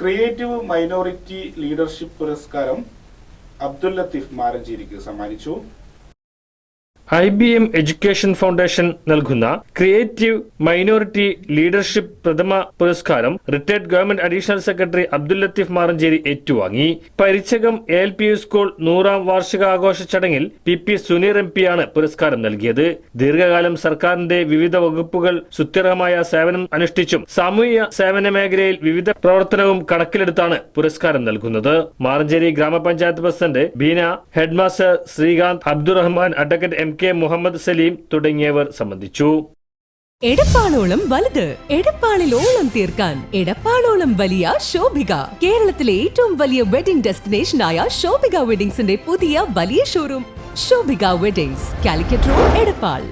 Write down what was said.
Creative minority leadership പുരസ്കാരം അബ്ദുൽ ലത്തീഫ് മാരഞ്ചേരിക്ക് സമ്മാനിച്ചു. I B M education foundation നൽകുന്ന ക്രിയേറ്റീവ് മൈനോറിറ്റി ലീഡർഷിപ്പ് പ്രഥമ പുരസ്കാരം retired government additional secretary Abdul Latheef Maranchery ഏറ്റുവാങ്ങി. Parichakam L P U school നൂറാം വാർഷികാഘോഷ ചടങ്ങിൽ പി പി സുനീർ എം പിയാണ് പുരസ്കാരം നൽകിയത്. ദീർഘകാലം സർക്കാരിന്റെ വിവിധ വകുപ്പുകൾ സുത്യർഹമായ സേവനം അനുഷ്ഠിച്ചും സാമൂഹ്യ സേവന മേഖലയിൽ വിവിധ പ്രവർത്തനവും കണക്കിലെടുത്താണ് പുരസ്കാരം നൽകുന്നത്. മാറഞ്ചേരി ഗ്രാമപഞ്ചായത്ത് president Beena headmaster Sreekanth Abdurahman advocate M K Muhammad Saleem തുടങ്ങിയവർ സംബന്ധിച്ചു. എടപ്പാളോളം വലുത് എടപ്പാളിൽ ഓളം തീർക്കാൻ എടപ്പാളോളം വലിയ ശോഭിക. കേരളത്തിലെ ഏറ്റവും വലിയ വെഡിംഗ് ഡെസ്റ്റിനേഷനായ ശോഭിക വെഡിങ്സിന്റെ പുതിയ വലിയ showroom Shobhika weddings Calicut road Edappal.